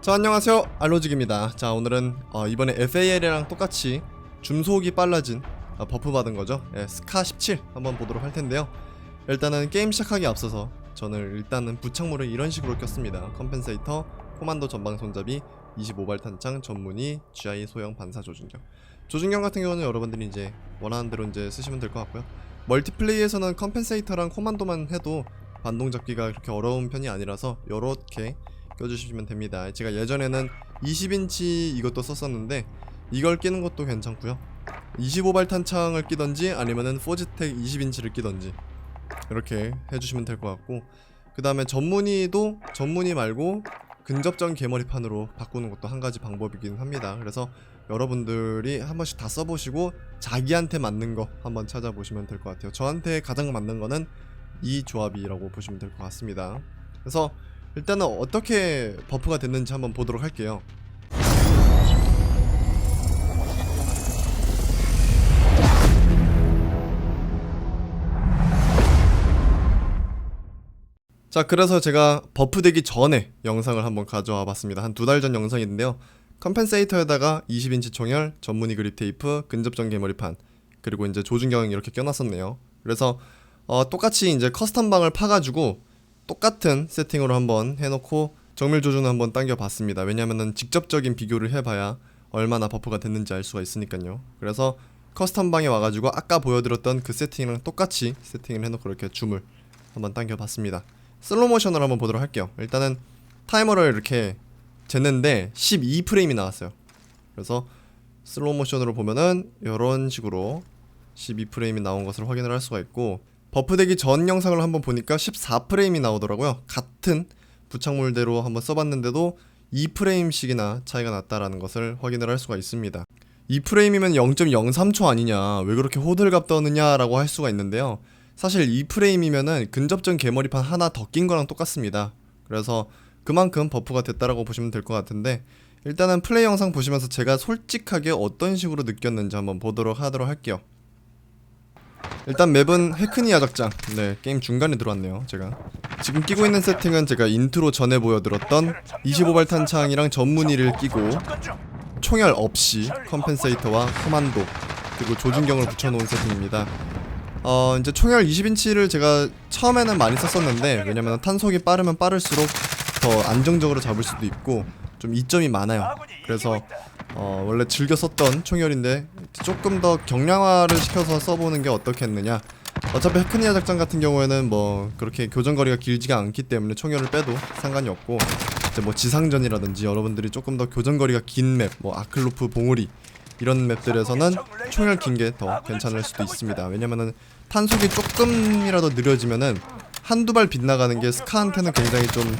자 안녕하세요. 알로직입니다. 자 오늘은 어, 이번에 FAL이랑 똑같이 줌속이 빨라진 어, 버프 받은 거죠? 예, 스카 17 한번 보도록 할 텐데요. 일단은 게임 시작하기 앞서서 저는 일단은 부착물을 이런 식으로 꼈습니다. 컴펜세이터 코만도 전방 손잡이 25발 탄창 전문이 GI 소형 반사 조준경. 조준경 같은 경우는 여러분들이 이제 원하는 대로 이제 쓰시면 될 것 같고요. 멀티플레이에서는 컴펜세이터랑 코만도만 해도 반동 잡기가 그렇게 어려운 편이 아니라서 요렇게 껴주시면 됩니다. 제가 예전에는 20인치 이것도 썼었는데 이걸 끼는 것도 괜찮고요. 25발 탄창을 끼던지 아니면은 포지텍 20인치를 끼던지 이렇게 해주시면 될 것 같고 그 다음에 전문의도 전문의 말고 근접전 개머리판으로 바꾸는 것도 한 가지 방법이긴 합니다. 그래서 여러분들이 한 번씩 다 써보시고 자기한테 맞는 거 한번 찾아보시면 될 것 같아요. 저한테 가장 맞는 거는 이 조합이라고 보시면 될 것 같습니다. 그래서 일단은 어떻게 버프가 됐는지 한번 보도록 할게요. 자, 그래서 제가 버프 되기 전에 영상을 한번 가져와 봤습니다. 한 두 달 전 영상인데요. 컴펜세이터에다가 20인치 총열, 전문의 그립 테이프, 근접전 개머리판, 그리고 이제 조준경 이렇게 껴놨었네요. 그래서 어, 똑같이 이제 커스텀 방을 파가지고 똑같은 세팅으로 한번 해놓고 정밀 조준을 한번 당겨봤습니다. 왜냐면은 직접적인 비교를 해봐야 얼마나 버프가 됐는지 알 수가 있으니까요. 그래서 커스텀 방에 와가지고 아까 보여드렸던 그 세팅이랑 똑같이 세팅을 해놓고 이렇게 줌을 한번 당겨봤습니다. 슬로우 모션으로 한번 보도록 할게요. 일단은 타이머를 이렇게 쟀는데 12프레임이 나왔어요. 그래서 슬로우 모션으로 보면은 이런 식으로 12프레임이 나온 것을 확인을 할 수가 있고 버프되기 전 영상을 한번 보니까 14프레임이 나오더라고요. 같은 부착물대로 한번 써봤는데도 2프레임씩이나 차이가 났다라는 것을 확인을 할 수가 있습니다. 2프레임이면 0.03초 아니냐, 왜 그렇게 호들갑 떠느냐라고 할 수가 있는데요. 사실 2프레임이면은 근접전 개머리판 하나 더 낀 거랑 똑같습니다. 그래서 그만큼 버프가 됐다라고 보시면 될 것 같은데 일단은 플레이 영상 보시면서 제가 솔직하게 어떤 식으로 느꼈는지 한번 보도록 하도록 할게요. 일단 맵은 헤크니 야적장. 네 게임 중간에 들어왔네요 제가. 지금 끼고 있는 세팅은 제가 인트로 전에 보여드렸던 25발 탄창이랑 전문의를 끼고 총열 없이 컴펜세이터와 코만도 그리고 조준경을 붙여놓은 세팅입니다. 어 이제 총열 20인치를 제가 처음에는 많이 썼었는데 왜냐면 탄속이 빠르면 빠를수록 더 안정적으로 잡을 수도 있고 좀 이점이 많아요. 그래서 어, 원래 즐겨 썼던 총열인데 조금 더 경량화를 시켜서 써보는 게 어떻겠느냐 어차피 헤크니아 작전 같은 경우에는 뭐 그렇게 교전거리가 길지가 않기 때문에 총열을 빼도 상관이 없고 이제 뭐 지상전이라든지 여러분들이 조금 더 교전거리가 긴 맵, 뭐 아클로프 봉우리 이런 맵들에서는 총열 긴 게 더 괜찮을 수도 있습니다. 왜냐면은 탄속이 조금이라도 느려지면은 한두 발 빗나가는 게 스카한테는 굉장히 좀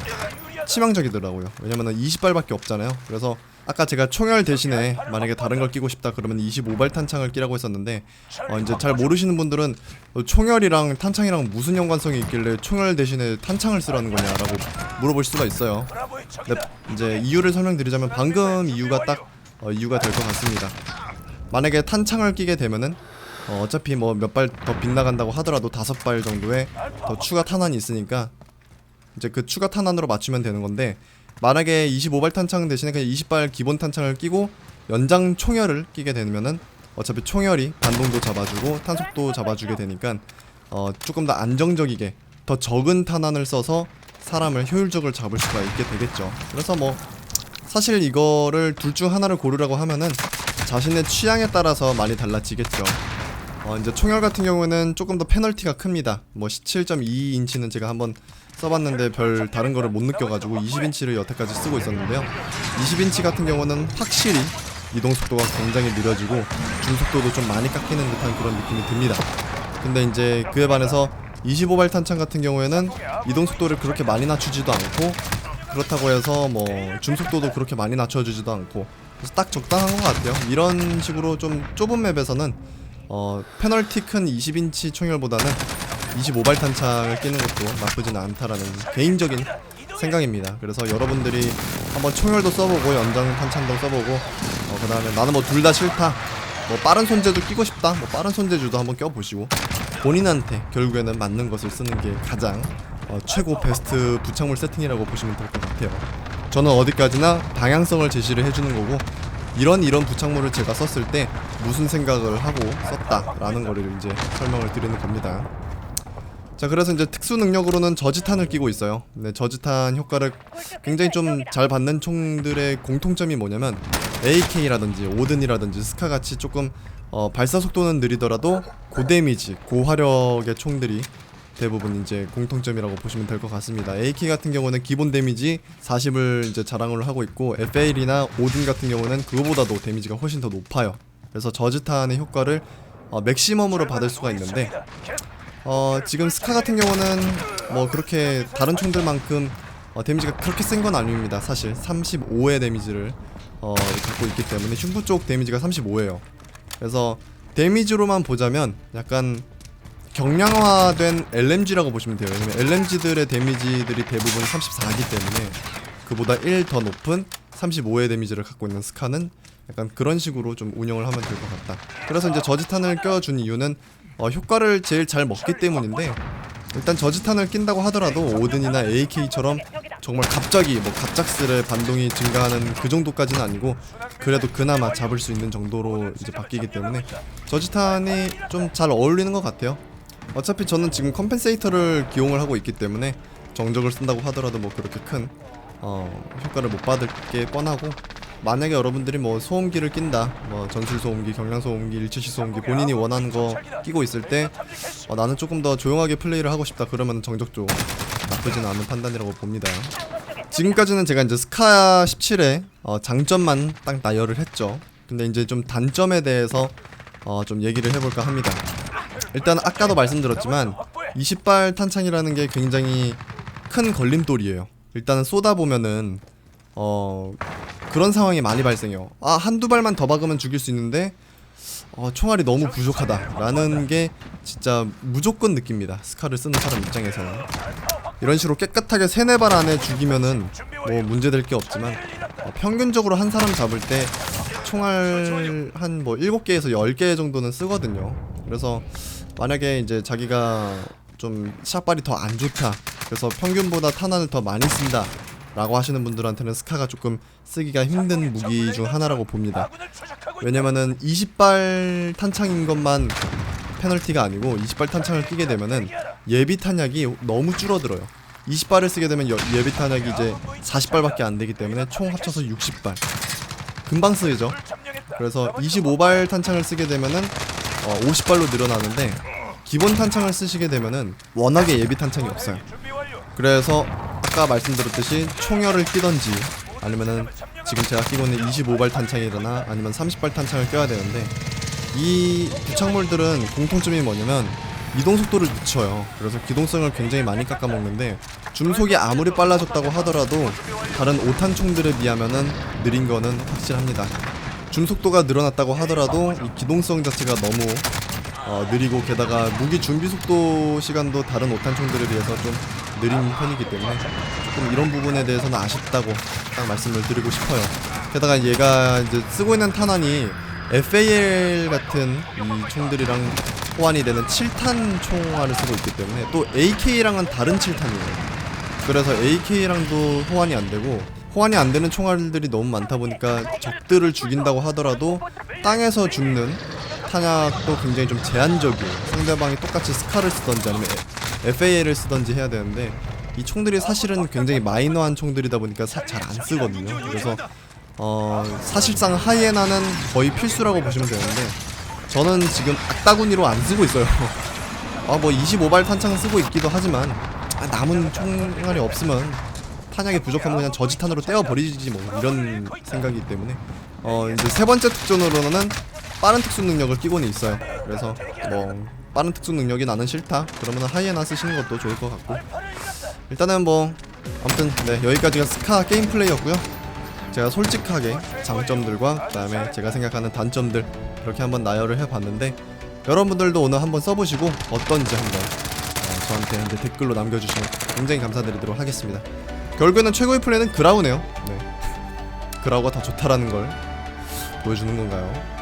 치명적이더라고요. 왜냐면은 20발밖에 없잖아요. 그래서 아까 제가 총열 대신에 만약에 다른 걸 끼고 싶다 그러면 25발 탄창을 끼라고 했었는데 어 이제 잘 모르시는 분들은 어, 총열이랑 탄창이랑 무슨 연관성이 있길래 총열 대신에 탄창을 쓰라는 거냐라고 물어볼 수가 있어요. 네, 이제 이유를 설명드리자면 방금 이유가 딱 어, 이유가 될 것 같습니다. 만약에 탄창을 끼게 되면은 어, 어차피 뭐 몇 발 더 빗나간다고 하더라도 다섯 발 정도의 더 추가 탄환이 있으니까 이제 그 추가 탄환으로 맞추면 되는 건데 만약에 25발 탄창 대신에 그냥 20발 기본 탄창을 끼고 연장 총열을 끼게 되면은 어차피 총열이 반동도 잡아주고 탄속도 잡아주게 되니까 어 조금 더 안정적이게 더 적은 탄환을 써서 사람을 효율적으로 잡을 수가 있게 되겠죠. 그래서 뭐 사실 이거를 둘 중 하나를 고르라고 하면은 자신의 취향에 따라서 많이 달라지겠죠. 어 이제 총열 같은 경우에는 조금 더 페널티가 큽니다. 뭐 17.2인치는 제가 한번 써봤는데 별 다른 거를 못 느껴가지고 20인치를 여태까지 쓰고 있었는데요. 20인치 같은 경우는 확실히 이동 속도가 굉장히 느려지고 중속도도 좀 많이 깎이는 듯한 그런 느낌이 듭니다. 근데 이제 그에 반해서 25발 탄창 같은 경우에는 이동 속도를 그렇게 많이 낮추지도 않고 그렇다고 해서 뭐 중속도도 그렇게 많이 낮춰주지도 않고 그래서 딱 적당한 것 같아요. 이런 식으로 좀 좁은 맵에서는 어 페널티 큰 20인치 총열보다는 25발 탄창을 끼는 것도 나쁘진 않다라는 개인적인 생각입니다. 그래서 여러분들이 한번 총열도 써보고 연장 탄창도 써보고 어, 그 다음에 나는 뭐 둘 다 싫다 뭐 빠른 손재도 끼고 싶다 뭐 빠른 손재주도 한번 껴보시고 본인한테 결국에는 맞는 것을 쓰는 게 가장 어, 최고 베스트 부착물 세팅이라고 보시면 될 것 같아요. 저는 어디까지나 방향성을 제시를 해주는 거고 이런 이런 부착물을 제가 썼을 때 무슨 생각을 하고 썼다라는 거를 이제 설명을 드리는 겁니다. 자 그래서 이제 특수 능력으로는 저지탄을 끼고 있어요. 네, 저지탄 효과를 굉장히 좀 잘 받는 총들의 공통점이 뭐냐면 AK라든지 오든이라든지 스카 같이 조금 어, 발사 속도는 느리더라도 고데미지, 고화력의 총들이 대부분 이제 공통점이라고 보시면 될 것 같습니다. AK 같은 경우는 기본 데미지 40을 이제 자랑을 하고 있고 FAL이나 오든 같은 경우는 그거보다도 데미지가 훨씬 더 높아요. 그래서 저지탄의 효과를 어, 맥시멈으로 받을 수가 있는데 어, 지금 스카 같은 경우는 뭐 그렇게 다른 총들만큼 어, 데미지가 그렇게 센 건 아닙니다. 사실 35의 데미지를 어, 갖고 있기 때문에 흉부 쪽 데미지가 35예요. 그래서 데미지로만 보자면 약간 경량화된 LMG라고 보시면 돼요. 왜냐면 LMG들의 데미지들이 대부분 34기 때문에 그보다 1 더 높은 35의 데미지를 갖고 있는 스카는 약간 그런 식으로 좀 운영을 하면 될 것 같다. 그래서 이제 저지탄을 껴준 이유는 어, 효과를 제일 잘 먹기 때문인데 일단 저지탄을 낀다고 하더라도 오든이나 AK처럼 정말 갑자기 뭐 갑작스레 반동이 증가하는 그 정도까지는 아니고 그래도 그나마 잡을 수 있는 정도로 이제 바뀌기 때문에 저지탄이 좀 잘 어울리는 것 같아요. 어차피 저는 지금 컴펜세이터를 기용을 하고 있기 때문에 정적을 쓴다고 하더라도 뭐 그렇게 큰 어, 효과를 못 받을 게 뻔하고 만약에 여러분들이 뭐 소음기를 낀다 뭐 전술 소음기, 경량 소음기, 일치시 소음기 본인이 원하는 거 끼고 있을 때 어, 나는 조금 더 조용하게 플레이를 하고 싶다 그러면 정적 쪽 나쁘진 않은 판단이라고 봅니다. 지금까지는 제가 이제 스카 17의 어, 장점만 딱 나열을 했죠. 근데 이제 좀 단점에 대해서 어, 좀 얘기를 해볼까 합니다. 일단 아까도 말씀드렸지만 20발 탄창이라는 게 굉장히 큰 걸림돌이에요. 일단은 쏘다 보면은 어 그런 상황이 많이 발생해요. 아 한두 발만 더 박으면 죽일 수 있는데 어, 총알이 너무 부족하다 라는 게 진짜 무조건 느낍니다. 스카를 쓰는 사람 입장에서는 이런 식으로 깨끗하게 세네 발 안에 죽이면은 뭐 문제될 게 없지만 어, 평균적으로 한 사람 잡을 때 총알 한 뭐 7개에서 10개 정도는 쓰거든요. 그래서 만약에 이제 자기가 좀 샷발이 더 안 좋다. 그래서 평균보다 탄환을 더 많이 쓴다. 라고 하시는 분들한테는 스카가 조금 쓰기가 힘든 무기 중 하나라고 봅니다. 왜냐면은 20발 탄창인 것만 페널티가 아니고 20발 탄창을 끼게 되면은 예비 탄약이 너무 줄어들어요. 20발을 쓰게 되면 여- 예비 탄약이 이제 40발밖에 안 되기 때문에 총 합쳐서 60발. 금방 쓰이죠. 그래서 25발 탄창을 쓰게 되면은 어, 50발로 늘어나는데 기본 탄창을 쓰시게 되면은 워낙에 예비 탄창이 없어요. 그래서 아까 말씀드렸듯이 총열을 끼던지 아니면은 지금 제가 끼고 있는 25발 탄창이거나 아니면 30발 탄창을 껴야 되는데 이 부착물들은 공통점이 뭐냐면 이동 속도를 늦춰요. 그래서 기동성을 굉장히 많이 깎아먹는데 중속이 아무리 빨라졌다고 하더라도 다른 5탄 총들에 비하면은 느린 거는 확실합니다. 중속도가 늘어났다고 하더라도 이 기동성 자체가 너무 어, 느리고 게다가 무기 준비 속도 시간도 다른 5탄 총들에 비해서 좀 느린 편이기 때문에 조금 이런 부분에 대해서는 아쉽다고 딱 말씀을 드리고 싶어요. 게다가 얘가 이제 쓰고 있는 탄환이 FAL 같은 이 총들이랑 호환이 되는 7탄 총알을 쓰고 있기 때문에 또 AK랑은 다른 7탄이에요. 그래서 AK랑도 호환이 안 되고 호환이 안 되는 총알들이 너무 많다 보니까 적들을 죽인다고 하더라도 땅에서 죽는 탄약도 굉장히 좀 제한적이에요. 상대방이 똑같이 스카를 쓰던지 아니면 FAL을 쓰던지 해야 되는데 이 총들이 사실은 굉장히 마이너한 총들이다 보니까 잘 안 쓰거든요. 그래서 어 사실상 하이에나는 거의 필수라고 보시면 되는데 저는 지금 악다구니로 안 쓰고 있어요. 아 뭐 25발 탄창 쓰고 있기도 하지만 아, 남은 총알이 없으면 탄약이 부족하면 그냥 저지탄으로 떼어버리지 뭐 이런 생각이기 때문에 어 이제 세 번째 특전으로는 빠른 특수 능력을 끼고는 있어요. 그래서 뭐 빠른 특수 능력이 나는 싫다. 그러면 하이에나 쓰시는 것도 좋을 것 같고 일단은 뭐 아무튼 네 여기까지가 스카 게임 플레이였고요. 제가 솔직하게 장점들과 그 다음에 제가 생각하는 단점들 이렇게 한번 나열을 해봤는데 여러분들도 오늘 한번 써보시고 어떤지 한번 어, 저한테 이제 댓글로 남겨주시면 굉장히 감사드리도록 하겠습니다. 결국에는 최고의 플레이는 그라우네요. 네. 그라우가 더 좋다라는 걸 보여주는 건가요?